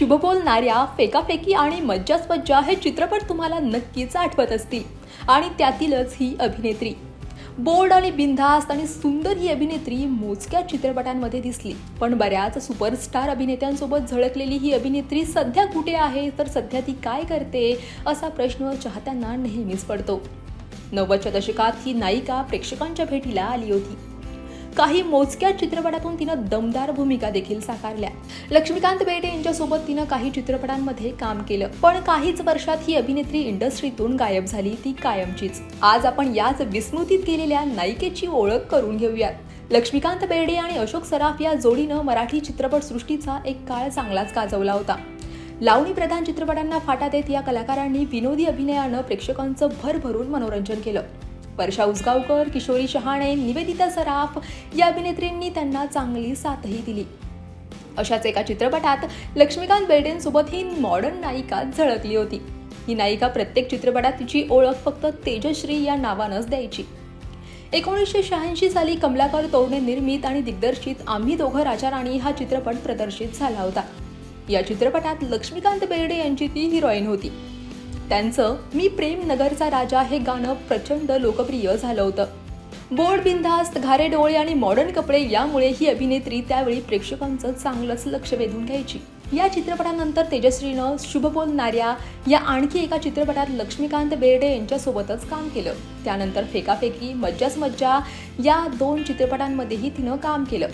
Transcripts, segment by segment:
शुभ बोलणाऱ्या फेकाफेकी आणि मज्जाच मज्जा हे चित्रपट तुम्हाला नक्कीच आठवत असतील. आणि त्यातीलच ही अभिनेत्री. बोल्ड आणि बिनधास्त आणि सुंदर ही अभिनेत्री मोजक्या चित्रपटांमध्ये दिसली. पण बऱ्याच सुपरस्टार अभिनेत्यांसोबत झळकलेली ही अभिनेत्री सध्या कुठे आहे? तर सध्या ती काय करते? असा प्रश्न चाहत्यांना नेहमीच पडतो. नव्वदच्या दशकात ही नायिका प्रेक्षकांच्या भेटीला आली होती. काही मोजक्या चित्रपटातून तिनं दमदार भूमिका देखील साकारल्या. लक्ष्मीकांत बेर्डे यांच्यासोबत तिनं काही चित्रपटांमध्ये काम केलं. पण काहीच वर्षात ही अभिनेत्री इंडस्ट्रीतून गायब झाली ती कायमचीच. आज आपण याच विस्मृतीत गेलेल्या नायिकेची ओळख करून घेऊयात. लक्ष्मीकांत बेर्डे आणि अशोक सराफ या जोडीनं मराठी चित्रपटसृष्टीचा एक काळ चांगलाच गाजवला होता. लावणी प्रधान चित्रपटांना फाटा देत या कलाकारांनी विनोदी अभिनयानं प्रेक्षकांचं भरभरून मनोरंजन केलं. वर्षा उसगावकर किशोरी शहाणे निवेदिता सराफ या अभिनेत्रींनी त्यांना चांगली साथही दिली. अशाच एका चित्रपटात लक्ष्मीकांत बेर्डेंसोबत ही मॉडर्न नायिका झळकली होती. ही नायिका प्रत्येक चित्रपटात तिची ओळख फक्त तेजश्री या नावानंच द्यायची. एकोणीसशे शहाऐंशी साली कमलाकर तोरणे निर्मित आणि दिग्दर्शित आम्ही दोघं राजा राणी हा चित्रपट प्रदर्शित झाला होता. या चित्रपटात लक्ष्मीकांत बेर्डे यांची ती हिरोईन होती. त्यांचं मी प्रेम नगरचा राजा हे गाणं प्रचंड लोकप्रिय झालं होतं. बोर्ड बिंधास्त घारे डोळे आणि मॉडर्न कपडे यामुळे ही अभिनेत्री त्यावेळी प्रेक्षकांचं चांगलंच लक्ष वेधून घ्यायची. या चित्रपटानंतर तेजश्रीनं शुभ बोलणाऱ्या या आणखी एका चित्रपटात लक्ष्मीकांत बेर्डे यांच्यासोबतच काम केलं. त्यानंतर फेकाफेकी मज्जाच मज्जा या दोन चित्रपटांमध्येही तिनं काम केलं.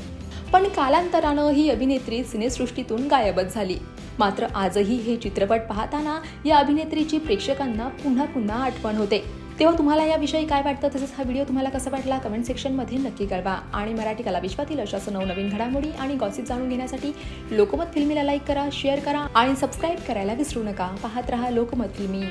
पण कालांतरानं ही अभिनेत्री सिनेसृष्टीतून गायबच झाली. मात्र आजही हे चित्रपट पाहताना या अभिनेत्रीची प्रेक्षकांना पुन्हा पुन्हा आठवण होते. तेव्हा तुम्हाला याविषयी काय वाटतं? तसंच हा व्हिडिओ तुम्हाला कसा वाटला? कमेंट सेक्शनमध्ये नक्की कळवा. आणि मराठी कला विश्वातील अशाच नवनवीन घडामोडी आणि गॉसिप जाणून घेण्यासाठी लोकमत फिल्मीला लाईक करा शेअर करा आणि सबस्क्राईब करायला विसरू नका. पाहत रहा लोकमत फिल्मी.